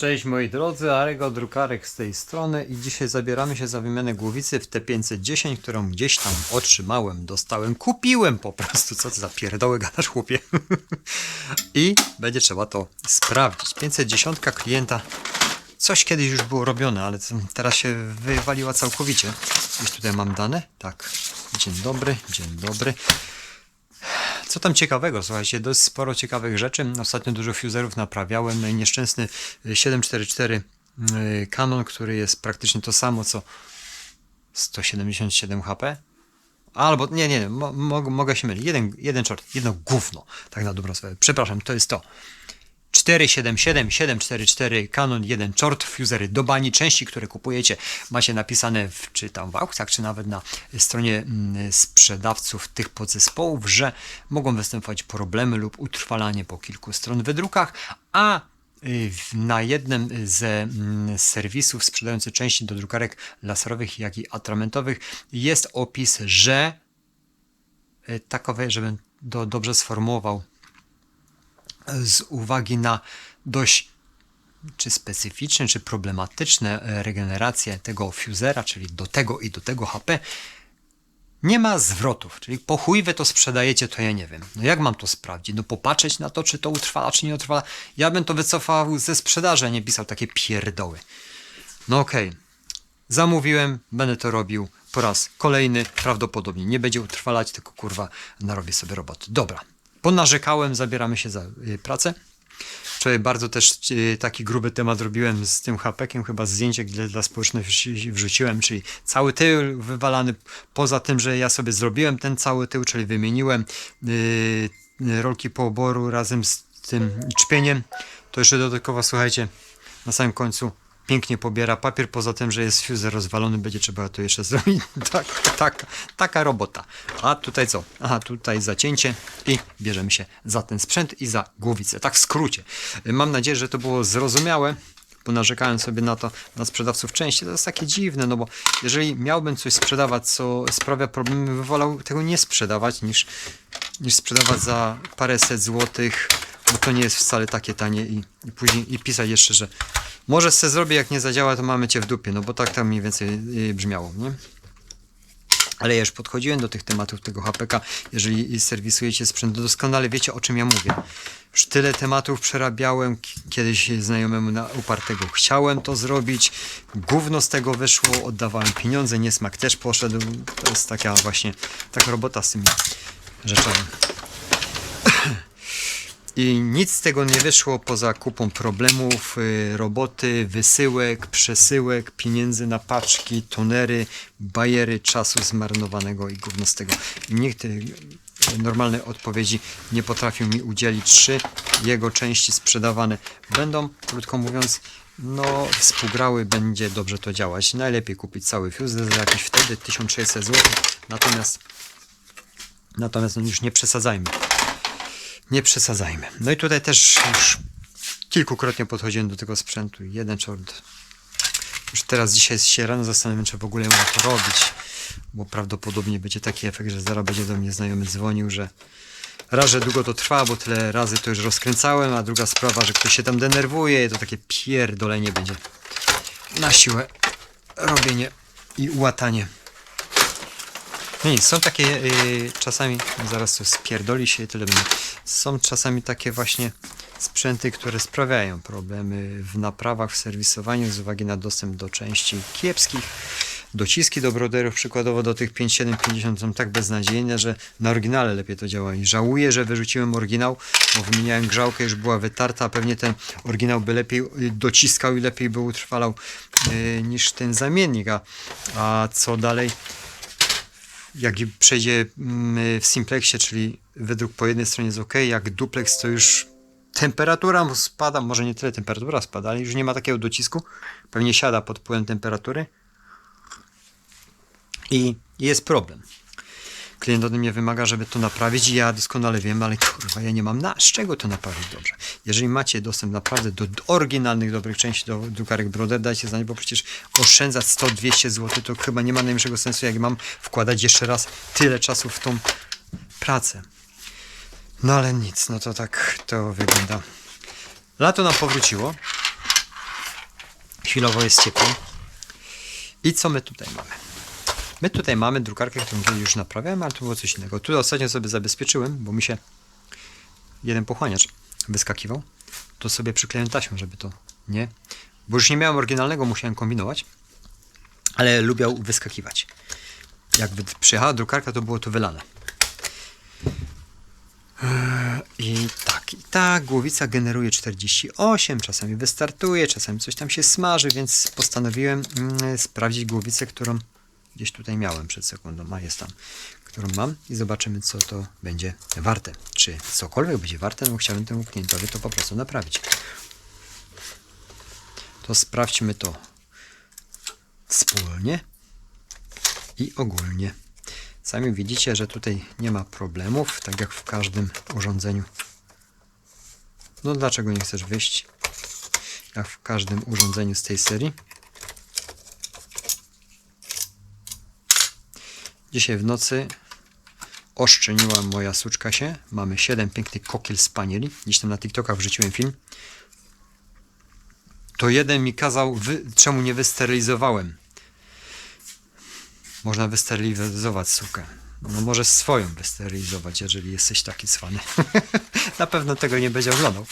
Cześć moi drodzy, Arego Drukarek z tej strony i dzisiaj zabieramy się za wymianę głowicy w T510, którą gdzieś tam otrzymałem, dostałem, kupiłem po prostu, co ty za pierdoły gadasz chłopie. I będzie trzeba to sprawdzić. 510 klienta, coś kiedyś już było robione, ale teraz się wywaliła całkowicie. Gdzieś tutaj mam dane? Tak. Dzień dobry, dzień dobry. Co tam ciekawego? Słuchajcie, dość sporo ciekawych rzeczy. Ostatnio dużo fuserów naprawiałem. Nieszczęsny 744 y, Canon, który jest praktycznie to samo co 177 HP. Albo, nie, nie, mo, mo, mogę się mylić. Jeden, jeden czort, jedno gówno. Tak na dobrą sprawę. Przepraszam, to jest to. 477 744 Canon 1 Short Fusery. Do bani części, które kupujecie macie napisane w, czy tam w aukcjach, czy nawet na stronie mm, sprzedawców tych podzespołów, że mogą występować problemy lub utrwalanie po kilku stron wydrukach, a y, na jednym ze mm, serwisów sprzedających części do drukarek laserowych, jak i atramentowych jest opis, że y, takowe, żebym do, dobrze sformułował, z uwagi na dość czy specyficzne, czy problematyczne e, regeneracje tego fusera, czyli do tego i do tego HP, nie ma zwrotów, czyli po chuj wy to sprzedajecie, to ja nie wiem. No jak mam to sprawdzić? No popatrzeć na to, czy to utrwala, czy nie utrwala. Ja bym to wycofał ze sprzedaży, a nie pisał takie pierdoły. No okej. Zamówiłem, będę to robił po raz kolejny. Prawdopodobnie nie będzie utrwalać, tylko kurwa narobię sobie roboty. Dobra. Ponarzekałem, zabieramy się za y, pracę. Wczoraj bardzo też y, taki gruby temat robiłem z tym hapekiem, chyba zdjęcie dla, dla społeczności wrzuciłem, czyli cały tył wywalany, poza tym, że ja sobie zrobiłem ten cały tył, czyli wymieniłem y, rolki po oboru razem z tym czpieniem, to jeszcze dodatkowo, słuchajcie, na samym końcu pięknie pobiera papier, poza tym, że jest fuser rozwalony, będzie trzeba to jeszcze zrobić. Tak, tak, taka robota. A tutaj co? Aha, tutaj zacięcie i bierzemy się za ten sprzęt i za głowicę. Tak w skrócie. Mam nadzieję, że to było zrozumiałe, bo narzekałem sobie na to, na sprzedawców części. To jest takie dziwne, no bo jeżeli miałbym coś sprzedawać, co sprawia problemy, bym wolał tego nie sprzedawać, niż, niż sprzedawać za paręset złotych, bo to nie jest wcale takie tanie i, i później i pisać jeszcze, że może se zrobię, jak nie zadziała, to mamy cię w dupie, no bo tak tam mniej więcej y, brzmiało, nie? Ale ja już podchodziłem do tych tematów tego HPK. Jeżeli serwisujecie sprzęt, to doskonale wiecie o czym ja mówię. Już tyle tematów przerabiałem. Kiedyś znajomemu na upartego chciałem to zrobić. Gówno z tego wyszło, oddawałem pieniądze, niesmak też poszedł. To jest taka właśnie taka robota z tymi rzeczami. I nic z tego nie wyszło poza kupą problemów, y, roboty, wysyłek, przesyłek, pieniędzy na paczki, tonery, bajery, czasu zmarnowanego i gówno z tego. I nikt y, normalnej odpowiedzi nie potrafił mi udzielić. Trzy jego części sprzedawane będą, krótko mówiąc, no współgrały, będzie dobrze to działać. Najlepiej kupić cały fuse za jakieś wtedy 1600 zł, natomiast natomiast no już nie przesadzajmy nie przesadzajmy. No i tutaj też już kilkukrotnie podchodziłem do tego sprzętu. Jeden short. Już teraz dzisiaj się rano zastanawiam, czy w ogóle mam to robić, bo prawdopodobnie będzie taki efekt, że zaraz będzie do mnie znajomy dzwonił, że raz, że długo to trwa, bo tyle razy to już rozkręcałem, a druga sprawa, że ktoś się tam denerwuje to takie pierdolenie będzie na siłę robienie i łatanie. No nic, są takie y, czasami, zaraz to spierdoli się i tyle będzie. Są czasami takie właśnie sprzęty, które sprawiają problemy w naprawach, w serwisowaniu z uwagi na dostęp do części kiepskich. Dociski do broderów, przykładowo do tych 5750 są tak beznadziejne, że na oryginale lepiej to działa. I żałuję, że wyrzuciłem oryginał, bo wymieniałem grzałkę, już była wytarta, a pewnie ten oryginał by lepiej y, dociskał i lepiej by utrwalał y, niż ten zamiennik. A, a co dalej? Jak przejdzie mm, w simplexie, czyli wydruk po jednej stronie jest ok, jak duplex to już temperatura spada, może nie tyle temperatura spada, ale już nie ma takiego docisku, pewnie siada pod wpływem temperatury i jest problem. Klient ode mnie wymaga, żeby to naprawić i ja doskonale wiem, ale kurwa, ja nie mam na, z czego to naprawić dobrze. Jeżeli macie dostęp naprawdę do oryginalnych, dobrych części do drukarek Broder, dajcie znać, bo przecież oszczędzać 100-200 zł to chyba nie ma najmniejszego sensu, jak mam wkładać jeszcze raz tyle czasu w tą pracę. No ale nic, no to tak to wygląda. Lato nam powróciło. Chwilowo jest cieplej. I co my tutaj mamy? My tutaj mamy drukarkę, którą już naprawiałem, ale to było coś innego. Tu ostatnio sobie zabezpieczyłem, bo mi się jeden pochłaniacz wyskakiwał. To sobie przykleiłem taśmę, żeby to nie... Bo już nie miałem oryginalnego, musiałem kombinować. Ale lubiał wyskakiwać. Jak wy- przyjechała drukarka, to było to wylane. I tak, i tak, głowica generuje 48, czasami wystartuje, czasami coś tam się smaży, więc postanowiłem mm, sprawdzić głowicę, którą gdzieś tutaj miałem przed sekundą, a jest tam, którą mam i zobaczymy, co to będzie warte. Czy cokolwiek będzie warte, no bo chciałbym temu klientowi to po prostu naprawić. To sprawdźmy to wspólnie i ogólnie. Sami widzicie, że tutaj nie ma problemów, tak jak w każdym urządzeniu. No dlaczego nie chcesz wyjść? Jak w każdym urządzeniu z tej serii. Dzisiaj w nocy oszczeniła moja suczka się. Mamy 7 pięknych kokiel spanieli. Dziś tam na TikTokach wrzuciłem film. To jeden mi kazał, wy... czemu nie wysterylizowałem. Można wysterylizować sukę. No może swoją wysterylizować, jeżeli jesteś taki cwany. Na pewno tego nie będzie oglądał.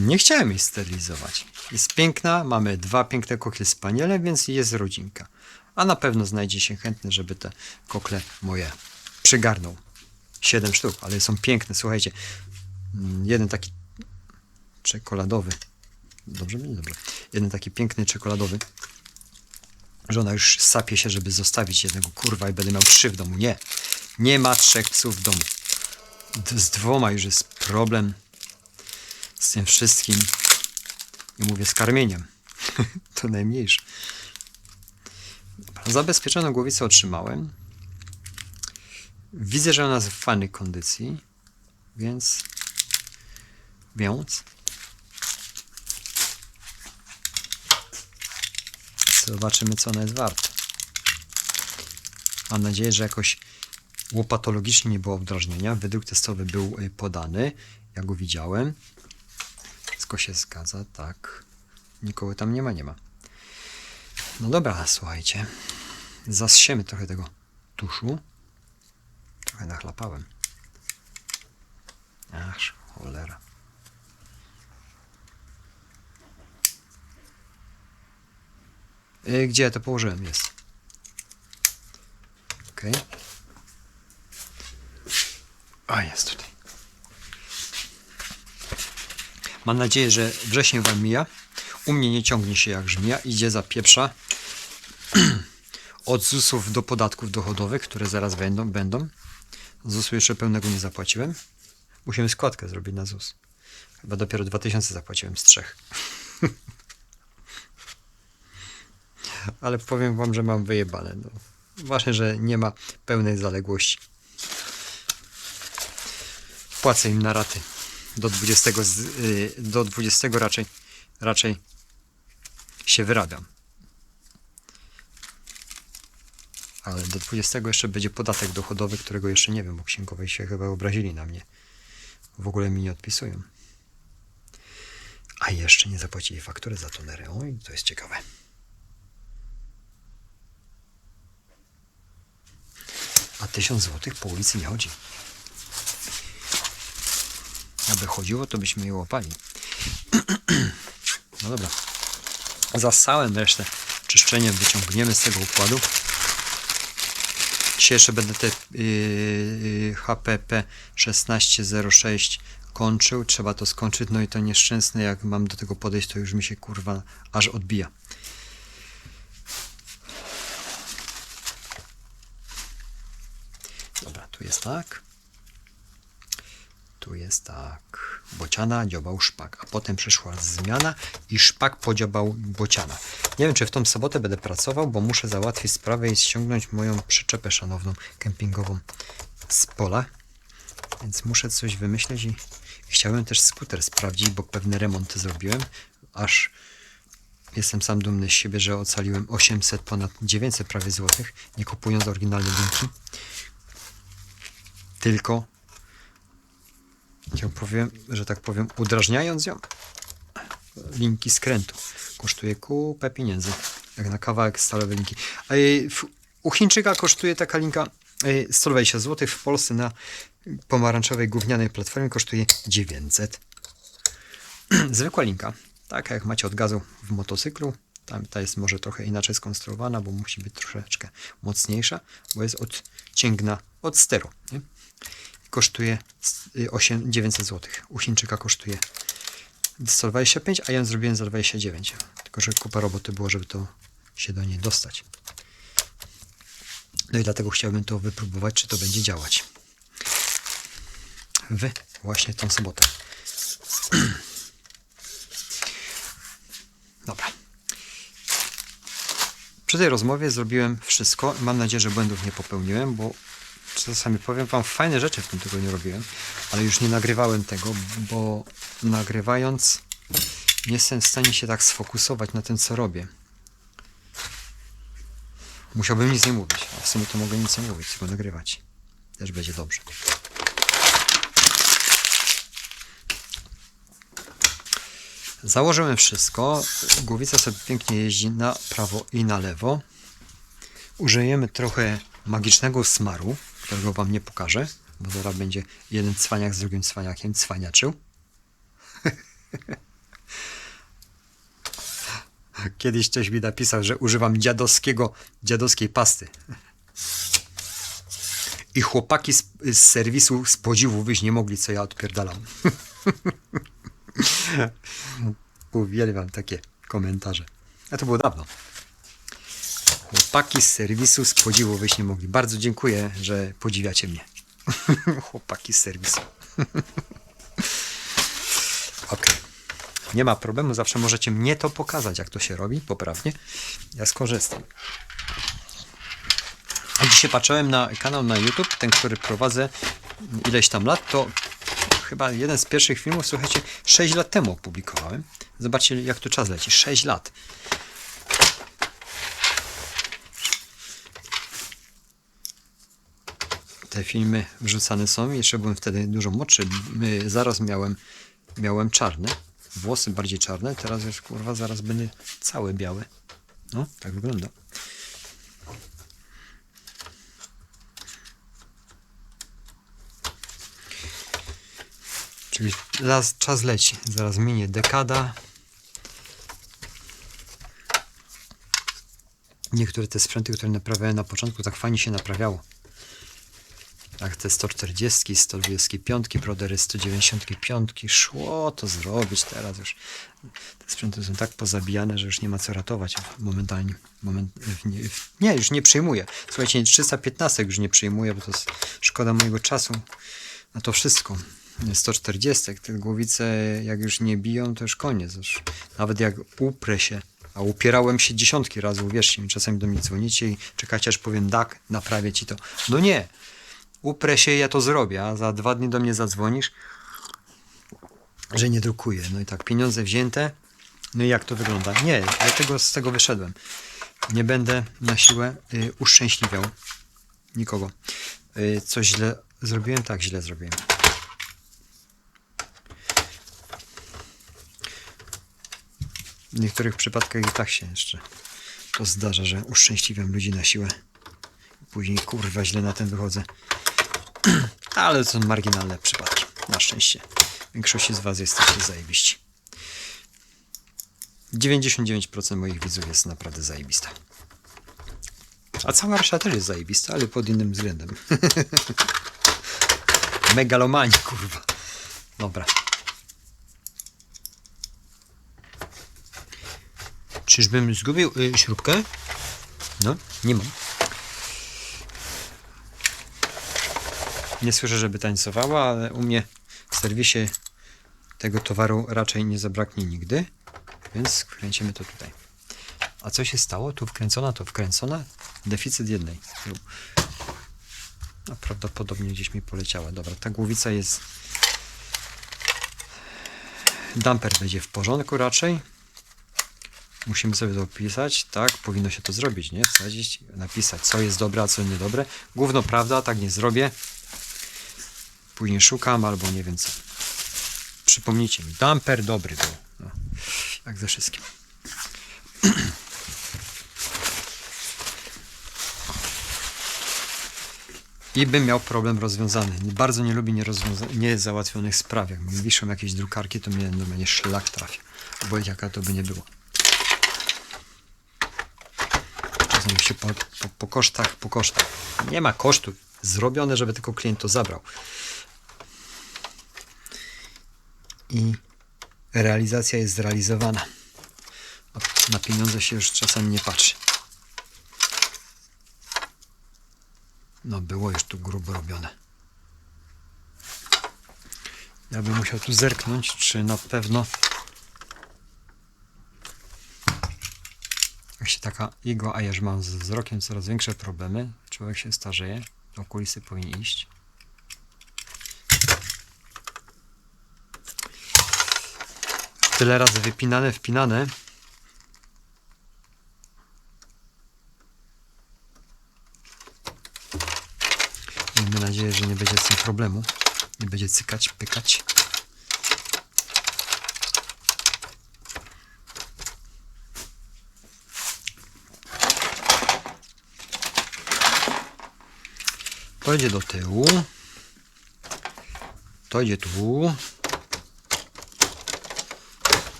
Nie chciałem jej sterylizować. Jest piękna, mamy dwa piękne kokle spaniele, więc jest rodzinka. A na pewno znajdzie się chętny, żeby te kokle moje przygarnął. Siedem sztuk, ale są piękne, słuchajcie. Mm, Jeden taki czekoladowy. Dobrze? Dobrze. Jeden taki piękny czekoladowy. Że ona już sapie się, żeby zostawić jednego kurwa i będę miał trzy w domu. Nie. Nie ma trzech psów w domu. Z dwoma już jest problem. Z tym wszystkim. Nie mówię z karmieniem. to najmniejsze. Zabezpieczoną głowicę otrzymałem. Widzę, że ona jest w fajnej kondycji. Więc... Więc... Zobaczymy, co ona jest warta. Mam nadzieję, że jakoś łopatologicznie nie było obdrażnienia. Wydruk testowy był y, podany. Ja go widziałem. Wszystko się zgadza, tak. Nikogo tam nie ma, nie ma. No dobra, słuchajcie. Zasiemy trochę tego tuszu. Trochę nachlapałem. Ach, cholera. Y, Gdzie ja to położyłem? Jest. Ok. A, jest tutaj. Mam nadzieję, że wrzesień wam mija. U mnie nie ciągnie się jak żmija. Idzie za pieprza. Od ZUS-ów do podatków dochodowych, które zaraz będą. będą. ZUS-u jeszcze pełnego nie zapłaciłem. Musimy składkę zrobić na ZUS. Chyba dopiero 2000 zapłaciłem z trzech. ale powiem wam, że mam wyjebane. No. Właśnie, że nie ma pełnej zaległości. Płacę im na raty. Do 20, z, y, do 20 raczej, raczej się wyrabiam. Ale do 20 jeszcze będzie podatek dochodowy, którego jeszcze nie wiem, bo księgowej się chyba obrazili na mnie. W ogóle mi nie odpisują. A jeszcze nie zapłacili faktury za tonerę. Oj, to jest ciekawe. A 1000 złotych po ulicy nie chodzi. Aby chodziło, to byśmy je łapali. No dobra. Zasałem resztę czyszczeniem, wyciągniemy z tego układu. Dzisiaj będę te yy, HPP 1606 kończył. Trzeba to skończyć. No i to nieszczęsne, jak mam do tego podejść, to już mi się kurwa aż odbija. Dobra, tu jest tak. Tu jest tak. Bociana dziobał szpak, a potem przyszła zmiana i szpak podziobał bociana. Nie wiem, czy w tą sobotę będę pracował, bo muszę załatwić sprawę i ściągnąć moją przyczepę szanowną kempingową z pola. Więc muszę coś wymyśleć i chciałem też skuter sprawdzić, bo pewne remonty zrobiłem, aż jestem sam dumny z siebie, że ocaliłem 800, ponad 900 prawie złotych, nie kupując oryginalne linki tylko Ja powiem, że tak powiem, udrażniając ją, linki skrętu. Kosztuje kupę pieniędzy, jak na kawałek stalowej linki. U Chińczyka kosztuje taka linka e, 120 zł, w Polsce na pomarańczowej gównianej platformie kosztuje 900. Zwykła linka, taka jak macie od gazu w motocyklu. Tam ta jest może trochę inaczej skonstruowana, bo musi być troszeczkę mocniejsza, bo jest odcięgna od steru. Nie? Kosztuje y, 8, 900 zł. U Chińczyka kosztuje 125, a ja zrobiłem za 29. Tylko, że kupa roboty było, żeby to się do niej dostać. No i dlatego chciałbym to wypróbować, czy to będzie działać. W właśnie tą sobotę. Dobra. Przy tej rozmowie zrobiłem wszystko. Mam nadzieję, że błędów nie popełniłem, bo czasami powiem Wam, fajne rzeczy w tym tygodniu robiłem, ale już nie nagrywałem tego, bo nagrywając nie jestem w stanie się tak sfokusować na tym, co robię. Musiałbym nic nie mówić, a w sumie to mogę nic nie mówić, tylko nagrywać. Też będzie dobrze. Założyłem wszystko. Głowica sobie pięknie jeździ na prawo i na lewo. Użyjemy trochę magicznego smaru, którego Wam nie pokażę, bo zaraz będzie jeden cwaniak z drugim cwaniakiem cwaniaczył. Kiedyś ktoś mi napisał, że używam dziadowskiego, dziadowskiej pasty. I chłopaki z, z serwisu z podziwu wyjść nie mogli, co ja odpierdalam. Uwielbiam takie komentarze. A to było dawno. Chłopaki z serwisu z podziwu wyjść nie mogli. Bardzo dziękuję, że podziwiacie mnie. Chłopaki z serwisu. ok. Nie ma problemu, zawsze możecie mnie to pokazać, jak to się robi poprawnie. Ja skorzystam. A dzisiaj patrzyłem na kanał na YouTube, ten, który prowadzę ileś tam lat, to chyba jeden z pierwszych filmów, słuchajcie, 6 lat temu opublikowałem. Zobaczcie, jak tu czas leci. 6 lat. Te filmy wrzucane są. Jeszcze byłem wtedy dużo młodszy. Zaraz miałem, miałem czarne. Włosy bardziej czarne. Teraz już kurwa zaraz będę cały biały. No, tak wygląda. Czyli zaraz czas leci. Zaraz minie dekada. Niektóre te sprzęty, które naprawiałem na początku, tak fajnie się naprawiało. Tak, te 140, 125, Brodery 195, szło to zrobić teraz już. Te sprzęty są tak pozabijane, że już nie ma co ratować momentalnie. Moment, nie, nie, już nie przyjmuję. Słuchajcie, 315 już nie przyjmuję, bo to jest szkoda mojego czasu na to wszystko. 140, te głowice jak już nie biją, to już koniec. Już nawet jak uprę się, a upierałem się dziesiątki razy, uwierzcie mi, czasami do mnie dzwonicie i czekacie aż powiem tak, naprawię ci to. No nie, uprę się, ja to zrobię, a za dwa dni do mnie zadzwonisz, że nie drukuję. No i tak, pieniądze wzięte, no i jak to wygląda? Nie, dlatego z tego wyszedłem. Nie będę na siłę y, uszczęśliwiał nikogo. Y, coś źle zrobiłem? Tak, źle zrobiłem. W niektórych przypadkach i tak się jeszcze to zdarza, że uszczęśliwiam ludzi na siłę. Później kurwa źle na ten wychodzę. Ale to są marginalne przypadki. Na szczęście. Większości z Was jesteście zajebiści. 99% moich widzów jest naprawdę zajebista. A cała reszta też jest zajebista, ale pod innym względem. Megalomani, kurwa. Dobra. Czyżbym zgubił y, śrubkę? No, nie mam. Nie słyszę, żeby tańcowała, ale u mnie w serwisie tego towaru raczej nie zabraknie nigdy, więc wkręcimy to tutaj. A co się stało? Tu wkręcona, to wkręcona. Deficyt jednej. No, prawdopodobnie gdzieś mi poleciała. Dobra, ta głowica jest... Damper będzie w porządku raczej. Musimy sobie to opisać, tak, powinno się to zrobić, nie? Wsadzić, napisać, co jest dobre, a co niedobre. Główno prawda, tak nie zrobię. Później szukam, albo nie wiem co. Przypomnijcie mi, damper dobry był. No, jak ze wszystkim. I bym miał problem rozwiązany. Bardzo nie lubię niezałatwionych spraw. Jak mi wiszą jakieś drukarki, to mnie szlak trafia. Bo jaka to by nie było. Czasem się po, po, po kosztach, po kosztach. Nie ma kosztu. Zrobione, żeby tylko klient to zabrał. I realizacja jest zrealizowana. Na pieniądze się już czasami nie patrzy. No było już tu grubo robione. Ja bym musiał tu zerknąć, czy na pewno jak się taka igła, a ja już mam z wzrokiem coraz większe problemy, człowiek się starzeje, to okulisy powinien iść. Tyle razy wypinane, wpinane. Miejmy nadzieję, że nie będzie z tym problemu. Nie będzie cykać, pykać. To idzie do tyłu. To idzie tu.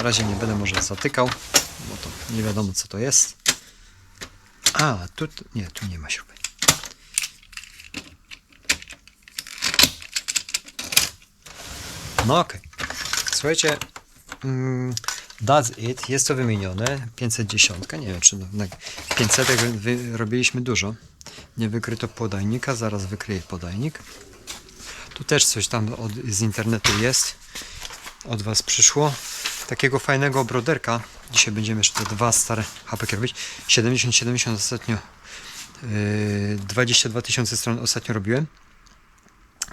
Na razie nie będę może zatykał, bo to nie wiadomo co to jest. A, tu, nie, tu nie ma śruby. No okej. Słuchajcie, mm, that's it. Jest to wymienione. 510. Nie wiem, czy na na 500 wy, robiliśmy dużo. Nie wykryto podajnika, zaraz wykryję podajnik. Tu też coś tam od, z internetu jest. Od Was przyszło. Takiego fajnego broderka. Dzisiaj będziemy jeszcze dwa stare HP robić. 70-70 ostatnio. Yy, 22 tysiące stron ostatnio robiłem.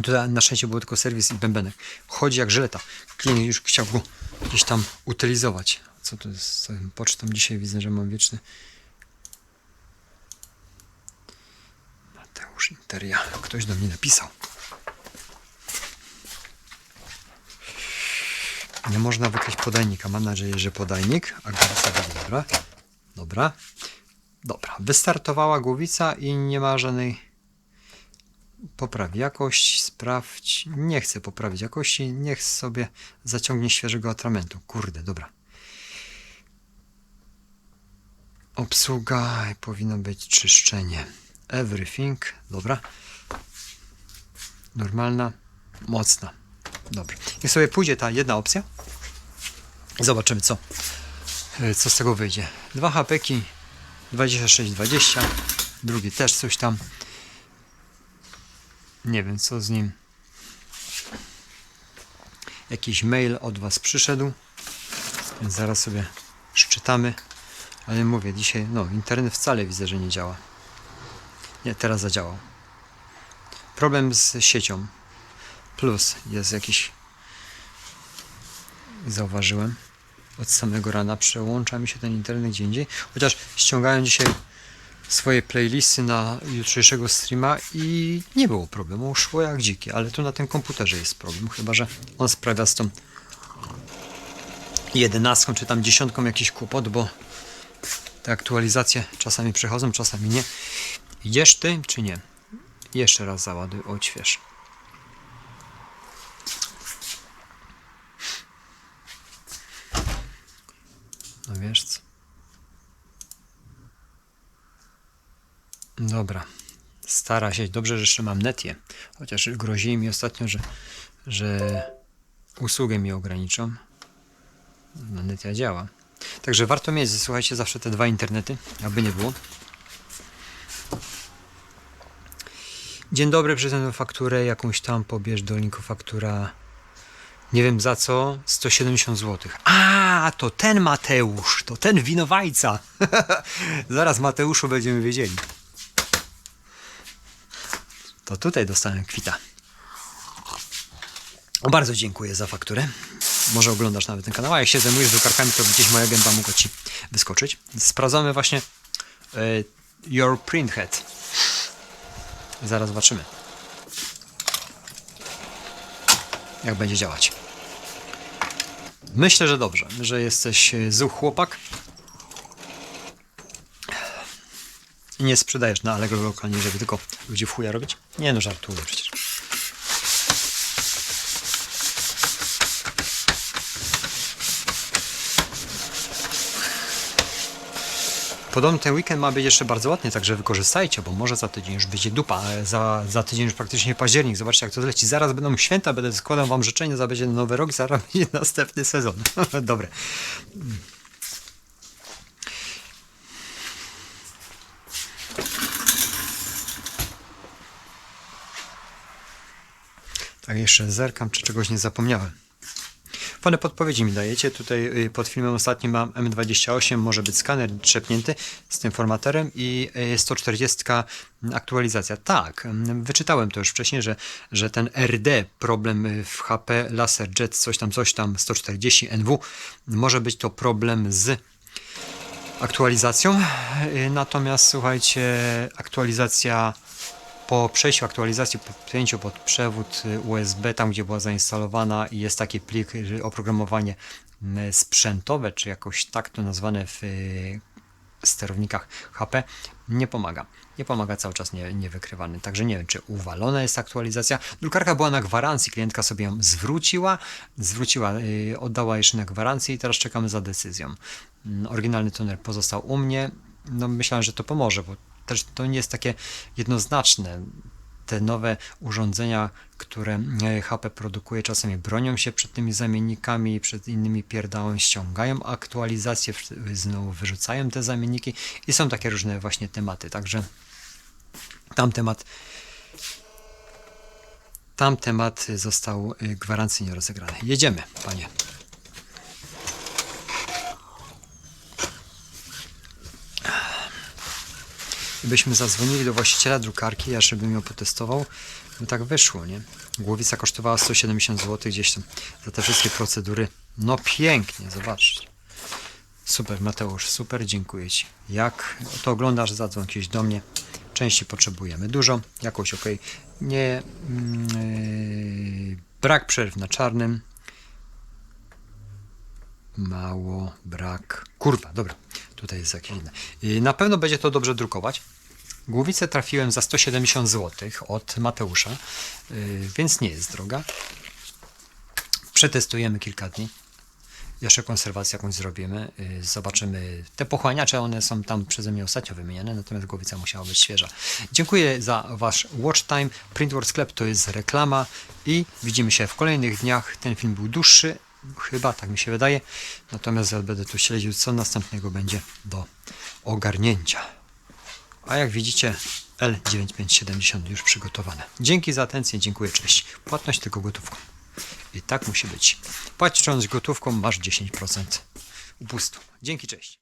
Tutaj na szczęście był tylko serwis i bębenek. Chodzi jak żyleta. Klient już chciał go gdzieś tam utylizować. Co to jest z całym pocztą? Dzisiaj widzę, że mam wieczny Mateusz Interia. Ktoś do mnie napisał. Nie można wykryć podajnika. Mam nadzieję, że podajnik. A głowica będzie dobra. Dobra. Dobra. Wystartowała głowica i nie ma żadnej popraw jakość, sprawdź. Nie chcę poprawić jakości, niech sobie zaciągnie świeżego atramentu. Kurde, dobra. Obsługa powinno być czyszczenie. Everything, dobra. Normalna, mocna. Dobra. Niech sobie pójdzie ta jedna opcja. Zobaczymy co. e, Co z tego wyjdzie. Dwa hapeki 26-20. Drugi też coś tam. Nie wiem co z nim. Jakiś mail od Was przyszedł. Więc zaraz sobie szczytamy. Ale mówię, dzisiaj, no, internet wcale widzę, że nie działa. Nie, teraz zadziałał. Problem z siecią. Plus jest jakiś. Zauważyłem. Od samego rana przełącza mi się ten internet gdzie indziej. Chociaż ściągałem dzisiaj swoje playlisty na jutrzejszego streama i nie było problemu, szło jak dzikie, ale tu na tym komputerze jest problem, chyba że on sprawia z tą jedenastką czy tam dziesiątką jakiś kłopot, bo te aktualizacje czasami przechodzą, czasami nie. Idziesz ty czy nie? Jeszcze raz załaduj, odśwież. No wiesz co? Dobra. Stara się. Dobrze, że jeszcze mam netię. Chociaż grozili mi ostatnio, że, że usługę mi ograniczą. No, netia działa. Także warto mieć, słuchajcie, zawsze te dwa internety, aby nie było. Dzień dobry, przyznam fakturę jakąś tam, pobierz do linku faktura. Nie wiem za co, 170 zł. A, to ten Mateusz, to ten winowajca. Zaraz Mateuszu będziemy wiedzieli. To tutaj dostałem kwita. Bardzo dziękuję za fakturę. Może oglądasz nawet ten kanał, a jak się zajmujesz drukarkami, to gdzieś moja gęba mogła Ci wyskoczyć. Sprawdzamy właśnie e, Your Printhead. Zaraz zobaczymy. jak będzie działać. Myślę, że dobrze, że jesteś e, zuch chłopak. I nie sprzedajesz na Allegro lokalnie, żeby tylko ludzi w chuja robić? Nie no, żartuję przecież. Podobno ten weekend ma być jeszcze bardzo ładny, także wykorzystajcie, bo może za tydzień już będzie dupa, za, za tydzień już praktycznie październik. Zobaczcie jak to zleci. Zaraz będą święta, będę składał wam życzenia, za będzie nowy rok, zaraz będzie następny sezon. Dobre. Tak, jeszcze zerkam, czy czegoś nie zapomniałem. Fajne podpowiedzi mi dajecie. Tutaj y, pod filmem ostatnim mam M28, może być skaner trzepnięty z tym formaterem i y, 140 aktualizacja. Tak, wyczytałem to już wcześniej, że, że ten RD, problem y, w HP, laser jet, coś tam, coś tam, 140 NW, może być to problem z aktualizacją. Y, Natomiast słuchajcie, aktualizacja po przejściu aktualizacji, po podpięciu pod przewód y, USB, tam gdzie była zainstalowana jest taki plik, y, oprogramowanie sprzętowe, czy jakoś tak to nazwane w y, sterownikach HP, nie pomaga. Nie pomaga cały czas nie, niewykrywany. Także nie wiem, czy uwalona jest aktualizacja. Drukarka była na gwarancji, klientka sobie ją zwróciła, zwróciła, oddała jeszcze na gwarancję i teraz czekamy za decyzją. Mm, Oryginalny toner pozostał u mnie. No myślałem, że to pomoże, bo też to nie jest takie jednoznaczne. Te nowe urządzenia, które e, HP produkuje, czasami bronią się przed tymi zamiennikami, przed innymi pierdałami, ściągają aktualizacje, w- znowu wyrzucają te zamienniki i są takie różne właśnie tematy. Także tam temat tam temat został y, gwarancyjnie rozegrany. Jedziemy, panie. Byśmy zadzwonili do właściciela drukarki, ja żebym ją potestował. No tak wyszło, nie? Głowica kosztowała 170 zł gdzieś tam za te wszystkie procedury. No pięknie, zobaczcie. Super, Mateusz, super, dziękuję Ci. Jak to oglądasz, zadzwoń do mnie. Części potrzebujemy dużo, jakoś ok. Nie. Yy, brak przerw na czarnym. Mało, brak. Kurwa, dobra. Tutaj jest jakieś inne. Yy, na pewno będzie to dobrze drukować. Głowicę trafiłem za 170 zł od Mateusza, yy, więc nie jest droga. Przetestujemy kilka dni. Jeszcze konserwację jakąś zrobimy. yy, Zobaczymy. Te pochłaniacze, one są tam przeze mnie ostatnio wymieniane, natomiast głowica musiała być świeża. Dziękuję za Wasz watch time. Printworld Sklep to jest reklama i widzimy się w kolejnych dniach. Ten film był dłuższy, chyba tak mi się wydaje. Natomiast ja będę tu śledził, co następnego będzie do ogarnięcia. A jak widzicie, L9570 już przygotowane. Dzięki za atencję, dziękuję, cześć. Płatność tylko gotówką. I tak musi być. Płaciąc gotówką masz 10% upustu. Dzięki, cześć.